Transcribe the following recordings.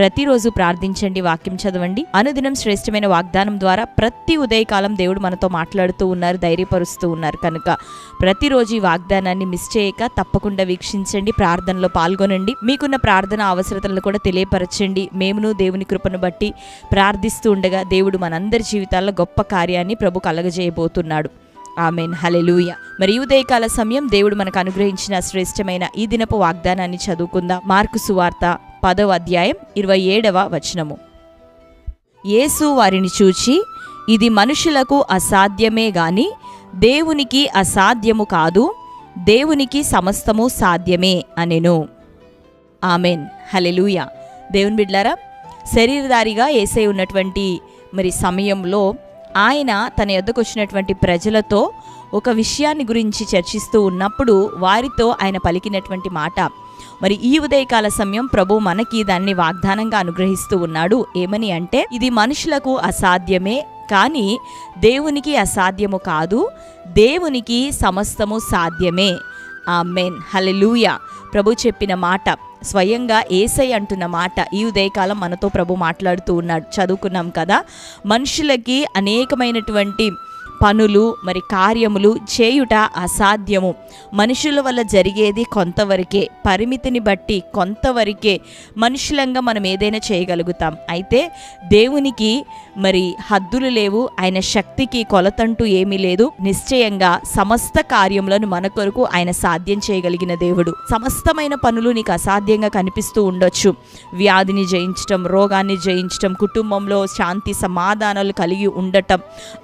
ప్రతిరోజు ప్రార్థించండి వాక్యం చదవండి. అనుదినం శ్రేష్టమైన వాగ్దానం ద్వారా ప్రతి ఉదయకాలం దేవుడు మనతో మాట్లాడుతూ ఉన్నారు ధైర్యపరుస్తూ ఉన్నారు. కనుక ప్రతిరోజు ఈ వాగ్దానాన్ని మిస్ చేయక తప్పకుండా వీక్షించండి ప్రార్థనలో పాల్గొనండి. మీకున్న ప్రార్థన అవసరతలను కూడా తెలియపరచండి. మేమును దేవుని కృపను బట్టి ప్రార్థిస్తూ ఉండగా దేవుడు మనందరి జీవితాల్లో గొప్ప కార్యాన్ని ప్రభు కలగజేయబోతున్నాడు. ఆమెన్. హలెలూయ మరి ఉదయకాల సమయం దేవుడు మనకు అనుగ్రహించిన శ్రేష్టమైన ఈ దినపు వాగ్దానాన్ని చదువుకుందాం. మార్కు సువార్త పదవ అధ్యాయం ఇరవై ఏడవ వచనము. యేసు వారిని చూచి ఇది మనుషులకు అసాధ్యమే గాని దేవునికి అసాధ్యము కాదు దేవునికి సమస్తము సాధ్యమే అనెను. ఆమెన్. హలెలూయ దేవుని బిడ్లారా శరీరధారిగా ఏసై ఉన్నటువంటి మరి సమయంలో ఆయన తన యొద్దకు వచ్చినటువంటి ప్రజలతో ఒక విషయాన్ని గురించి చర్చిస్తూ ఉన్నప్పుడు వారితో ఆయన పలికినటువంటి మాట మరి ఈ ఉదయకాల సమయం ప్రభు మనకి దాన్ని వాగ్దానంగా అనుగ్రహిస్తూ ఉన్నాడు. ఏమని అంటే ఇది మనుషులకు అసాధ్యమే కానీ దేవునికి అసాధ్యము కాదు దేవునికి సమస్తము సాధ్యమే. ఆ మెన్ హలెలూయ ప్రభు చెప్పిన మాట స్వయంగా ఏసై అంటున్న మాట ఈ ఉదయకాలం మనతో ప్రభు మాట్లాడుతూ ఉన్నాడు. చదువుకున్నాం కదా మనుషులకి అనేకమైనటువంటి పనులు మరి కార్యములు చేయుట అసాధ్యము. మనుషుల వల్ల జరిగేది కొంతవరకే పరిమితిని బట్టి కొంతవరకే మనుషులంగా మనం ఏదైనా చేయగలుగుతాం. అయితే దేవునికి మరి హద్దులు లేవు ఆయన శక్తికి కొలతంటూ ఏమీ లేదు. నిశ్చయంగా సమస్త కార్యములను మన కొరకు ఆయన సాధ్యం చేయగలిగిన దేవుడు. సమస్తమైన పనులు నీకు అసాధ్యంగా కనిపిస్తూ ఉండొచ్చు. వ్యాధిని జయించటం రోగాన్ని జయించటం కుటుంబంలో శాంతి సమాధానాలు కలిగి ఉండటం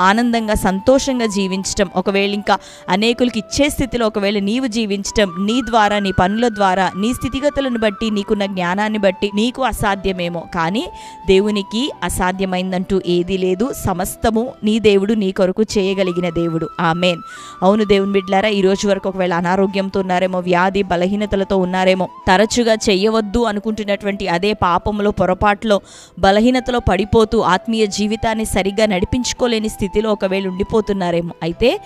ఆనందంగా సంతోషంగా సంతోషంగా జీవించటం ఒకవేళ ఇంకా అనేకులకి ఇచ్చే స్థితిలో ఒకవేళ నీవు జీవించటం నీ ద్వారా నీ పనుల ద్వారా నీ స్థితిగతులను బట్టి నీకున్న జ్ఞానాన్ని బట్టి నీకు అసాధ్యమేమో. కానీ దేవునికి అసాధ్యమైందంటూ ఏదీ లేదు. సమస్తము నీ దేవుడు నీ కొరకు చేయగలిగిన దేవుడు. ఆమెన్. అవును దేవుని బిడ్లారా ఈరోజు వరకు ఒకవేళ అనారోగ్యంతో ఉన్నారేమో వ్యాధి బలహీనతలతో ఉన్నారేమో తరచుగా చెయ్యవద్దు అనుకుంటున్నటువంటి అదే పాపంలో పొరపాట్లో బలహీనతలో పడిపోతూ ఆత్మీయ జీవితాన్ని సరిగ్గా నడిపించుకోలేని స్థితిలో ఒకవేళ ఉండి వెళ్ళిపోతున్నారేమో అయితే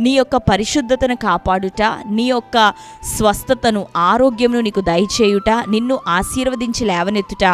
నీ యొక్క పరిశుద్ధతను కాపాడుట నీ యొక్క స్వస్థతను ఆరోగ్యమును నీకు దయచేయుట నిన్ను ఆశీర్వదించి లేవనెత్తుట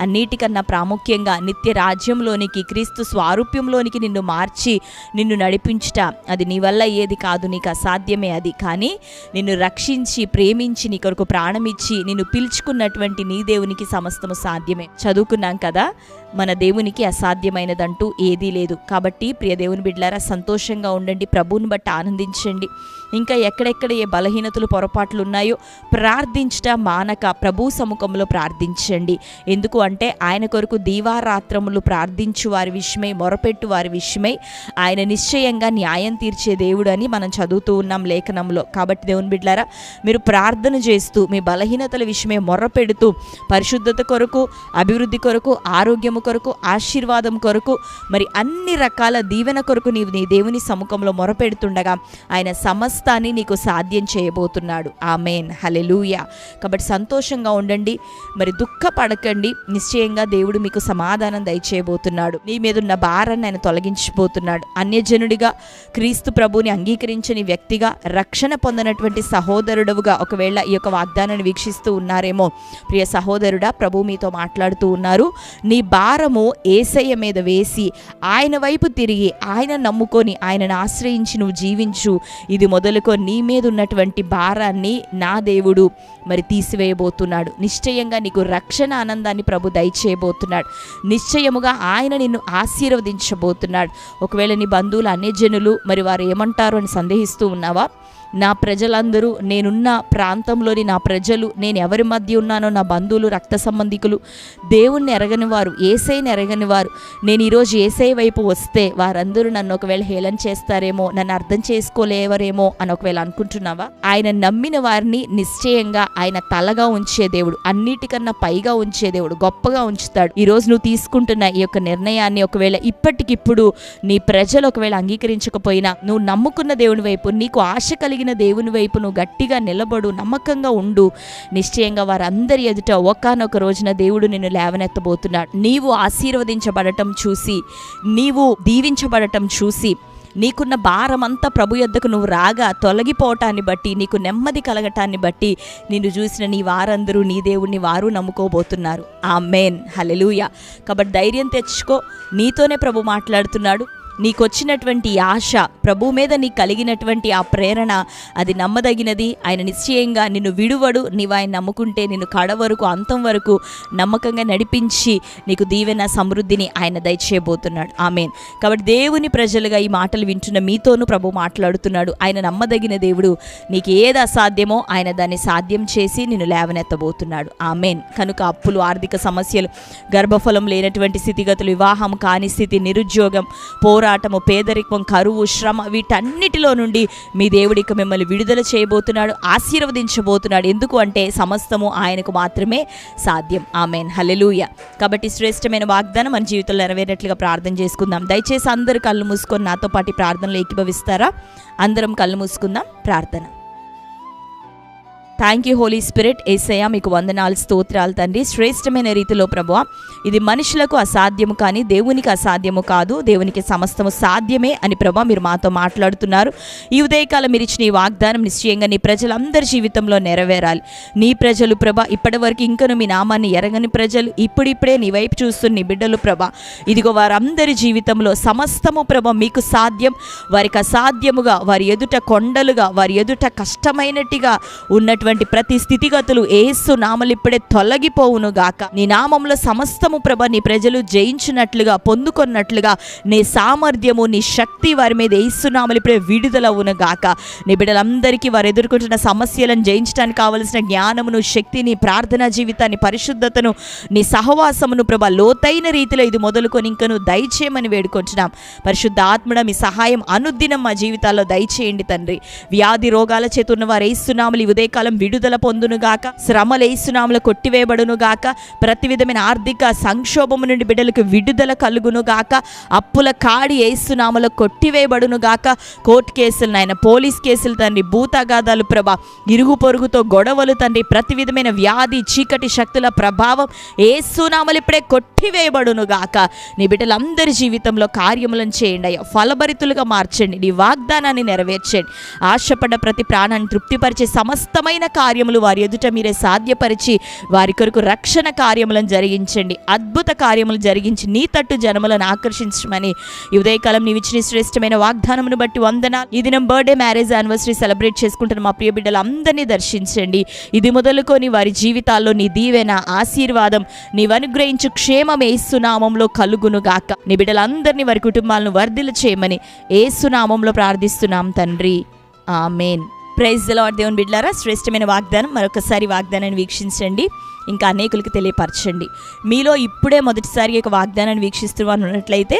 అన్నిటికన్నా ప్రాముఖ్యంగా నిత్య రాజ్యంలోనికి క్రీస్తు స్వారూప్యంలోనికి నిన్ను మార్చి నిన్ను నడిపించుట. అది నీ వల్ల ఏది కాదు నీకు అసాధ్యమే అది. కానీ నిన్ను రక్షించి ప్రేమించి నీ కొరకు ప్రాణమిచ్చి నిన్ను పిలుచుకున్నటువంటి నీ దేవునికి సమస్తము సాధ్యమే. చదువుకున్నాం కదా? మన దేవునికి అసాధ్యమైనదంటూ ఏదీ లేదు. కాబట్టి ప్రియ దేవుని బిడ్డలారా సంతోషంగా ఉండండి. ప్రభువుని బట్టి ఆనందించండి. ఇంకా ఎక్కడెక్కడ ఏ బలహీనతలు పొరపాట్లు ఉన్నాయో ప్రార్థించట మానక. ప్రభు సముఖంలో ప్రార్థించండి. ఎందుకు అంటే ఆయన కొరకు దీవారాత్రములు ప్రార్థించు వారి విషయమై మొరపెట్టు వారి విషయమై ఆయన నిశ్చయంగా న్యాయం తీర్చే దేవుడు అని మనం చదువుతూ ఉన్నాం లేఖనంలో. కాబట్టి దేవుని బిడ్లారా మీరు ప్రార్థన చేస్తూ మీ బలహీనతల విషయమే మొరపెడుతూ పరిశుద్ధత కొరకు అభివృద్ధి కొరకు ఆరోగ్యము కొరకు ఆశీర్వాదం కొరకు మరి అన్ని రకాల దీవెన కొరకు నీవు నీ దేవుని సముఖంలో మొరపెడుతుండగా ఆయన సమస్తాన్ని నీకు సాధ్యం చేయబోతున్నాడు. ఆమెన్. హలెలూయ కాబట్టి సంతోషంగా ఉండండి. మరి దుఃఖపడకండి. నిశ్చయంగా దేవుడు మీకు సమాధానం దయచేయబోతున్నాడు. నీ మీద ఉన్న భారాన్ని ఆయన తొలగించిపోతున్నాడు అన్యజనుడిగా క్రీస్తు ప్రభుని అంగీకరించని వ్యక్తిగా రక్షణ పొందినటువంటి సహోదరుడుగా ఒకవేళ ఈ యొక్క వాగ్దానాన్ని వీక్షిస్తూ ఉన్నారేమో ప్రియ సహోదరుడా ప్రభు మీతో మాట్లాడుతూ ఉన్నారు. నీ భారము ఏసయ్య మీద వేసి ఆయన వైపు తిరిగి ఆయన నమ్ముకొని ఆయనను ఆశ్రయించి నువ్వు జీవించు. ఇది మొదలు మొదలుకొని నీ మీద ఉన్నటువంటి భారాన్ని నా దేవుడు మరి తీసివేయబోతున్నాడు. నిశ్చయంగా నీకు రక్షణ ఆనందాన్ని ప్రభు దయచేయబోతున్నాడు. నిశ్చయముగా ఆయన నిన్ను ఆశీర్వదించబోతున్నాడు. ఒకవేళ నీ బంధువులు అన్యజనులు మరి వారు ఏమంటారు అని సందేహిస్తూ ఉన్నావా? నా ప్రజలందరూ నేనున్న ప్రాంతంలోని నా ప్రజలు నేను ఎవరి మధ్య ఉన్నానో నా బంధువులు రక్త సంబంధికులు దేవుణ్ణి ఎరగని వారు ఏసైని ఎరగని వారు నేను ఈరోజు ఏసై వైపు వస్తే వారందరూ నన్ను ఒకవేళ హేళన చేస్తారేమో నన్ను అర్థం చేసుకోలేవరేమో అని ఒకవేళ అనుకుంటున్నావా? ఆయన నమ్మిన వారిని నిశ్చయంగా ఆయన తలగా ఉంచే దేవుడు అన్నిటికన్నా పైగా ఉంచే దేవుడు గొప్పగా ఉంచుతాడు. ఈరోజు నువ్వు తీసుకుంటున్న ఈ యొక్క నిర్ణయాన్ని ఒకవేళ ఇప్పటికిప్పుడు నీ ప్రజలు ఒకవేళ అంగీకరించకపోయినా నువ్వు నమ్ముకున్న దేవుని వైపు నీకు ఆశ కలిగిన దేవుని వైపు నువ్వు గట్టిగా నిలబడు నమ్మకంగా ఉండు. నిశ్చయంగా వారందరి ఎదుట ఒకానొక రోజున దేవుడు నిన్ను లేవనెత్తబోతున్నాడు. నీవు ఆశీర్వదించబడటం చూసి నీవు దీవించబడటం చూసి నీకున్న భారమంతా ప్రభు యొద్దకు నువ్వు రాగా తొలగిపోవటాన్ని బట్టి నీకు నెమ్మది కలగటాన్ని బట్టి నిన్ను చూసిన నీ వారందరూ నీ దేవుణ్ణి వారు నమ్ముకోబోతున్నారు. ఆ మేన్ హలెలూయ కాబట్టి ధైర్యం తెచ్చుకో. నీతోనే ప్రభు మాట్లాడుతున్నాడు. నీకొచ్చినటువంటి ఆశ ప్రభు మీద నీకు కలిగినటువంటి ఆ ప్రేరణ అది నమ్మదగినది. ఆయన నిశ్చయంగా నిన్ను విడువడు. నీవు ఆయన నమ్ముకుంటే నిన్ను కడ వరకు అంతం వరకు నమ్మకంగా నడిపించి నీకు దీవెన సమృద్ధిని ఆయన దయచేయబోతున్నాడు. ఆమెన్. కాబట్టి దేవుని ప్రజలుగా ఈ మాటలు వింటున్న మీతోనూ ప్రభు మాట్లాడుతున్నాడు. ఆయన నమ్మదగిన దేవుడు. నీకు ఏది అసాధ్యమో ఆయన దాన్ని సాధ్యం చేసి నిన్ను లేవనెత్తబోతున్నాడు. ఆమెన్. కనుక అప్పులు ఆర్థిక సమస్యలు గర్భఫలం లేనటువంటి స్థితిగతులు వివాహం కాని స్థితి నిరుద్యోగం పోరా పోరాటము పేదరికం కరువు శ్రమ వీటన్నిటిలో నుండి మీ దేవుడికి మిమ్మల్ని విడుదల చేయబోతున్నాడు ఆశీర్వదించబోతున్నాడు. ఎందుకు అంటే సమస్తము ఆయనకు మాత్రమే సాధ్యం. ఆమెన్. హలెలూయ కాబట్టి శ్రేష్టమైన వాగ్దానం మన జీవితంలో నెరవేరినట్లుగా ప్రార్థన చేసుకుందాం. దయచేసి అందరు కళ్ళు మూసుకొని నాతో పాటు ప్రార్థనలు ఏకీభవిస్తారా? అందరం కళ్ళు మూసుకుందాం. ప్రార్థన. Thank you holy spirit Yesayya మీకు వందనాలు స్తోత్రాలు తండ్రి. శ్రేష్టమైన రీతిలో ప్రభు ఇది మనుషులకు అసాధ్యము కానీ దేవునికి అసాధ్యము కాదు. దేవునికి సమస్తము సాధ్యమే అని ప్రభా మీరు మాతో మాట్లాడుతున్నారు. ఈ ఉదయకాలం మీరు ఇచ్చిన ఈ వాగ్దానం నిశ్చయంగా నీ ప్రజలందరి జీవితంలో నెరవేరాలి. నీ ప్రజలు ప్రభ ఇప్పటివరకు ఇంకను మీ నామాన్ని ఎరగని ప్రజలు ఇప్పుడిప్పుడే నీ వైపు చూస్తున్న నీ బిడ్డలు ప్రభ ఇదిగో వారందరి జీవితంలో సమస్తము ప్రభ మీకు సాధ్యం. వారికి అసాధ్యముగా వారి ఎదుట కొండలుగా వారి ఎదుట కష్టమైనట్టుగా ఉన్నటువంటి ప్రతి స్థితిగతులు ఏసు నామలు ఇప్పుడే తొలగిపోవును గాక. నీ నామంలో సమస్తము ప్రభ నీ ప్రజలు జయించినట్లుగా పొందుకున్నట్లుగా నీ సామర్థ్యము నీ శక్తి వారి మీద ఏసునామలు ఇప్పుడే విడుదలవును గాక. నీ బిడ్డలందరికీ వారు ఎదుర్కొంటున్న సమస్యలను జయించడానికి కావలసిన జ్ఞానమును శక్తిని ప్రార్థనా జీవితాన్ని పరిశుద్ధతను నీ సహవాసమును ప్రభ లోతైన రీతిలో ఇది మొదలుకొని ఇంకను దయచేయమని వేడుకుంటున్నాం. పరిశుద్ధ ఆత్మడ మీ సహాయం అనుదినం మా జీవితాల్లో దయచేయండి తండ్రి. వ్యాధి రోగాల చేతున్న వారు ఏసునామలు ఈ ఉదయకాలం విడుదల పొందునుగాక శ్రమలు కొట్టివేయబడునుగాక ప్రతి విధమైన ఆర్థిక సంక్షోభము నుండి బిడ్డలకు విడుదల కలుగునుగాక అప్పుల కాడి వేస్తున్నాములు కొట్టివేయబడునుగాక కోర్టు కేసులు నాయన పోలీస్ కేసులు తండ్రి భూతగాదాలు ప్రభా ఇరుగు పొరుగుతో గొడవలు తండ్రి ప్రతి విధమైన వ్యాధి చీకటి శక్తుల ప్రభావం ఏసునామలు ఇప్పుడే కొట్టివేయబడును గాక నీ బిడ్డలందరి జీవితంలో కార్యములను చేయండి అయ్యా ఫలభరితులుగా మార్చండి నీ వాగ్దానాన్ని నెరవేర్చండి. ఆశపడ్డ ప్రతి ప్రాణాన్ని తృప్తిపరిచే సమస్తమైన కార్యములు వారి ఎదుట మీరే సాధ్యపరిచి వారి కొరకు రక్షణ కార్యములను జరిగించండి. అద్భుత కార్యములు జరిగించి నీ తట్టు జనములను ఆకర్షించమని ఈ ఉదయకాలం నీవు ఇచ్చిన శ్రేష్టమైన వాగ్దానమును బట్టి వందన ఈ దినం బర్త్డే మ్యారేజ్ యానివర్సరీ సెలబ్రేట్ చేసుకుంటున్న మా ప్రియ బిడ్డలందరినీ దర్శించండి. ఇది మొదలుకొని వారి జీవితాల్లో నీ దీవెన ఆశీర్వాదం నీవనుగ్రహించు క్షేమం ఏసునామంలో కలుగునుగాక. నీ బిడ్డలందరినీ వారి కుటుంబాలను వర్ధిలు చేయమని ఏసునామంలో ప్రార్థిస్తున్నాం తండ్రి. ఆమెన్. ప్రైజ్ లార్డ్ దేవుని బిడ్లారా. శ్రేష్టమైన వాగ్దానం మరొకసారి వాగ్దానాన్ని వీక్షించండి. ఇంకా అనేకులకు తెలియపరచండి. మీలో ఇప్పుడే మొదటిసారి ఒక వాగ్దానాన్ని వీక్షిస్తున్నాను ఉన్నట్లయితే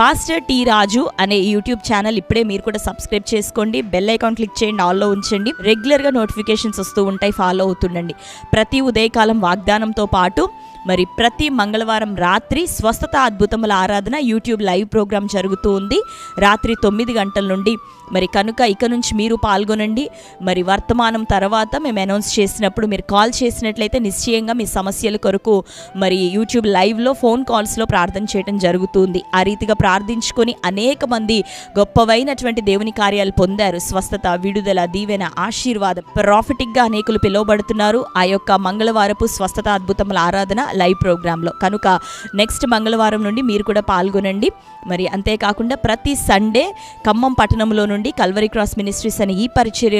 పాస్టర్ టీ రాజు అనే యూట్యూబ్ ఛానల్ ఇప్పుడే మీరు కూడా సబ్స్క్రైబ్ చేసుకోండి. బెల్ ఐకాన్ క్లిక్ చేయండి ఆల్లో ఉంచండి. రెగ్యులర్గా నోటిఫికేషన్స్ వస్తూ ఉంటాయి ఫాలో అవుతుండండి. ప్రతి ఉదయకాలం వాగ్దానంతో పాటు మరి ప్రతి మంగళవారం రాత్రి స్వస్థత అద్భుతముల ఆరాధన యూట్యూబ్ లైవ్ ప్రోగ్రాం జరుగుతూ ఉంది. రాత్రి తొమ్మిది గంటల నుండి మరి కనుక ఇక నుంచి మీరు పాల్గొనండి. మరి వర్తమానం తర్వాత మేము అనౌన్స్ చేసినప్పుడు మీరు కాల్ చేసినట్లయితే నిశ్చయంగా మీ సమస్యల కొరకు మరి యూట్యూబ్ లైవ్లో ఫోన్ కాల్స్లో ప్రార్థన చేయడం జరుగుతుంది. ఆ రీతిగా ప్రార్థించుకొని అనేక మంది గొప్పవైనటువంటి దేవుని కార్యాలు పొందారు. స్వస్థత విడుదల దీవెన ఆశీర్వాదం. ప్రాఫిటిక్గా అనేకులు పిలువబడుతున్నారు. ఆ యొక్క మంగళవారపు స్వస్థత అద్భుతముల ఆరాధన లైవ్ ప్రోగ్రాంలో కనుక నెక్స్ట్ మంగళవారం నుండి మీరు కూడా పాల్గొనండి. మరి అంతేకాకుండా ప్రతి సండే ఖమ్మం పట్టణంలో నుండి కల్వరి క్రాస్ మినిస్ట్రీస్ అనే ఈ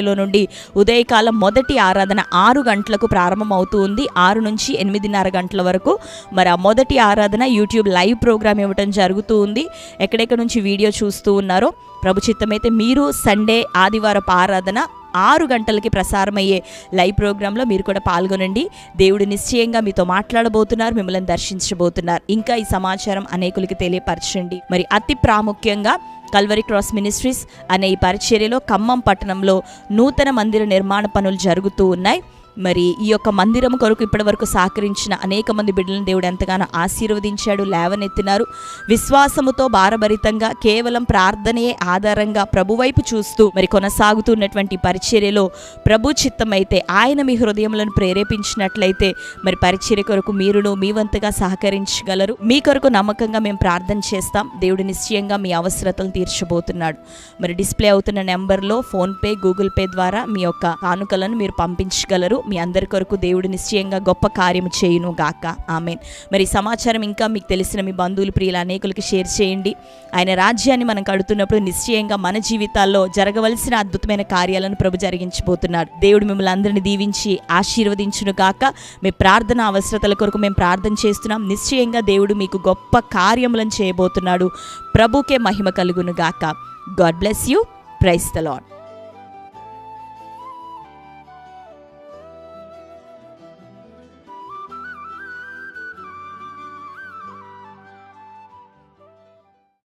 పరిచర్యలో నుండి ఉదయకాలం మొదటి ఆరాధన ఆరు గంటలకు ప్రారంభమవుతూ ఉంది. ఆరు నుంచి ఎనిమిదిన్నర గంటల వరకు మరి ఆ మొదటి ఆరాధన యూట్యూబ్ లైవ్ ప్రోగ్రామ్ ఇవ్వటం జరుగుతూ ఉంది. ఎక్కడెక్కడ నుంచి వీడియో చూస్తూ ఉన్నారో ప్రభు చిత్తమైతే మీరు సండే ఆదివారపు ఆరాధన ఆరు గంటలకి ప్రసారమయ్యే లైవ్ ప్రోగ్రాంలో మీరు కూడా పాల్గొనండి. దేవుడు నిశ్చయంగా మీతో మాట్లాడబోతున్నారు మిమ్మల్ని దర్శించబోతున్నారు. ఇంకా ఈ సమాచారం అనేకులకి తెలియపరచండి. మరి అతి ప్రాముఖ్యంగా కల్వరి క్రాస్ మినిస్ట్రీస్ అనే ఈ పరిచర్యలో ఖమ్మం పట్టణంలో నూతన మందిర నిర్మాణ పనులు జరుగుతూ ఉన్నాయి. మరి ఈ యొక్క మందిరం కొరకు ఇప్పటి వరకు సహకరించిన అనేక మంది బిడ్డలను దేవుడు ఎంతగానో ఆశీర్వదించాడు లేవనెత్తినారు. విశ్వాసముతో భారభరితంగా కేవలం ప్రార్థనే ఆధారంగా ప్రభువైపు చూస్తూ మరి కొనసాగుతున్నటువంటి పరిచర్యలో ప్రభు చిత్తమైతే ఆయన మీ హృదయములను ప్రేరేపించినట్లయితే మరి పరిచర్య కొరకు మీరును మీ వంతుగా సహకరించగలరు. మీ కొరకు నమ్మకంగా మేము ప్రార్థన చేస్తాం. దేవుడు నిశ్చయంగా మీ అవసరతలు తీర్చబోతున్నాడు. మరి డిస్ప్లే అవుతున్న నెంబర్లో ఫోన్పే గూగుల్ పే ద్వారా మీ యొక్క కానుకలను మీరు పంపించగలరు. మీ అందరి కొరకు దేవుడు నిశ్చయంగా గొప్ప కార్యం చేయును గాక. ఆమెన్. మరి సమాచారం ఇంకా మీకు తెలిసిన మీ బంధువులు ప్రియుల అనేకులకి షేర్ చేయండి. ఆయన రాజ్యాన్ని మనం కడుతున్నప్పుడు నిశ్చయంగా మన జీవితాల్లో జరగవలసిన అద్భుతమైన కార్యాలను ప్రభు జరిగించబోతున్నాడు. దేవుడు మిమ్మల్ని అందరిని దీవించి ఆశీర్వదించును గాక. మీ ప్రార్థన అవసరతల కొరకు మేము ప్రార్థన చేస్తున్నాం. నిశ్చయంగా దేవుడు మీకు గొప్ప కార్యములను చేయబోతున్నాడు. ప్రభుకే మహిమ కలుగును గాక. God bless you. Praise the Lord